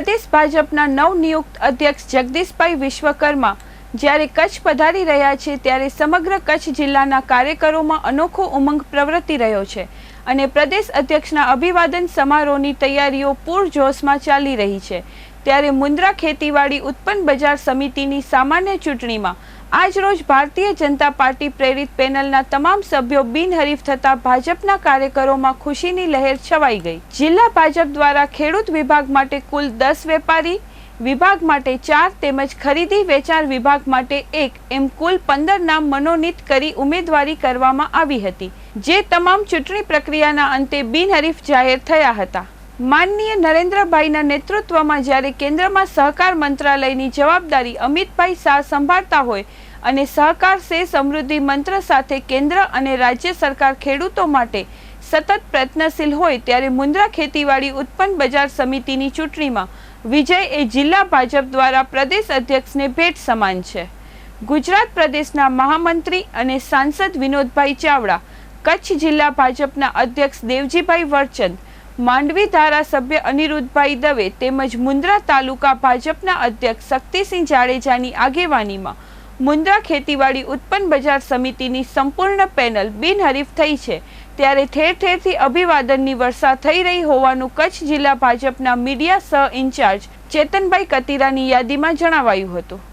પ્રદેશ ભાજપના નવનિયુક્ત અધ્યક્ષ જગદીશભાઈ વિશ્વકર્મા જ્યારે કચ્છ પધારી રહ્યા છે ત્યારે સમગ્ર કચ્છ જિલ્લાના કાર્યકરોમાં અનોખો ઉમંગ પ્રવર્તી રહ્યો છે અને પ્રદેશ અધ્યક્ષના અભિવાદન સમારોહની તૈયારીઓ પૂરજોશમાં ચાલી રહી છે. ત્યારે મુન્દ્રા ખેતીવાડી ઉત્પન્ન બજાર સમિતિની સામાન્ય ચૂંટણીમાં આજરોજ ભારતીય જનતા પાર્ટી પ્રેરિત પેનલના તમામ સભ્યો બિનહરીફ થતા ભાજપના કાર્યકરોમાં ખુશીની લહેર છવાઈ ગઈ. જિલ્લા ભાજપ દ્વારા ખેડૂત વિભાગ માટે કુલ દસ વેપારી, વિભાગ માટે ચાર તેમજ ખરીદી વેચાણ વિભાગ માટે એક, એમ કુલ પંદર નામ મનોનીત કરી ઉમેદવારી કરવામાં આવી હતી, જે તમામ ચૂંટણી પ્રક્રિયાના અંતે બિનહરીફ જાહેર થયા હતા. માનનીય નરેન્દ્રભાઈના નેતૃત્વમાં જ્યારે કેન્દ્રમાં સહકાર મંત્રાલયની જવાબદારી અમિતભાઈ શાહ સંભાળતા હોય અને સહકાર સે સમૃદ્ધિ મંત્ર સાથે કેન્દ્ર અને રાજ્ય સરકાર ખેડૂતો માટે સતત પ્રયત્નશીલ હોય ત્યારે મુન્દ્રા ખેતીવાડી ઉત્પન્ન બજાર સમિતિની ચૂંટણીમાં વિજય એ જિલ્લા ભાજપ દ્વારા પ્રદેશ અધ્યક્ષને ભેટ સમાન છે. ગુજરાત પ્રદેશના મહામંત્રી અને સાંસદ વિનોદભાઈ ચાવડા, કચ્છ જિલ્લા ભાજપના અધ્યક્ષ દેવજીભાઈ વરચંદ માંડવી ધારાસભ્ય અનિરુદ્ધભાઈ દવે તેમજ મુન્દ્રા તાલુકા ભાજપના અધ્યક્ષ શક્તિસિંહ જાડેજાની આગેવાનીમાં મુન્દ્રા ખેતીવાડી ઉત્પન્ન બજાર સમિતિની સંપૂર્ણ પેનલ બિનહરીફ થઈ છે. ત્યારે ઠેર ઠેરથી અભિવાદનની વર્ષા થઈ રહી હોવાનું કચ્છ જિલ્લા ભાજપના મીડિયા સહ ઇન્ચાર્જ ચેતનભાઈ કતીરાની યાદીમાં જણાવાયું હતું.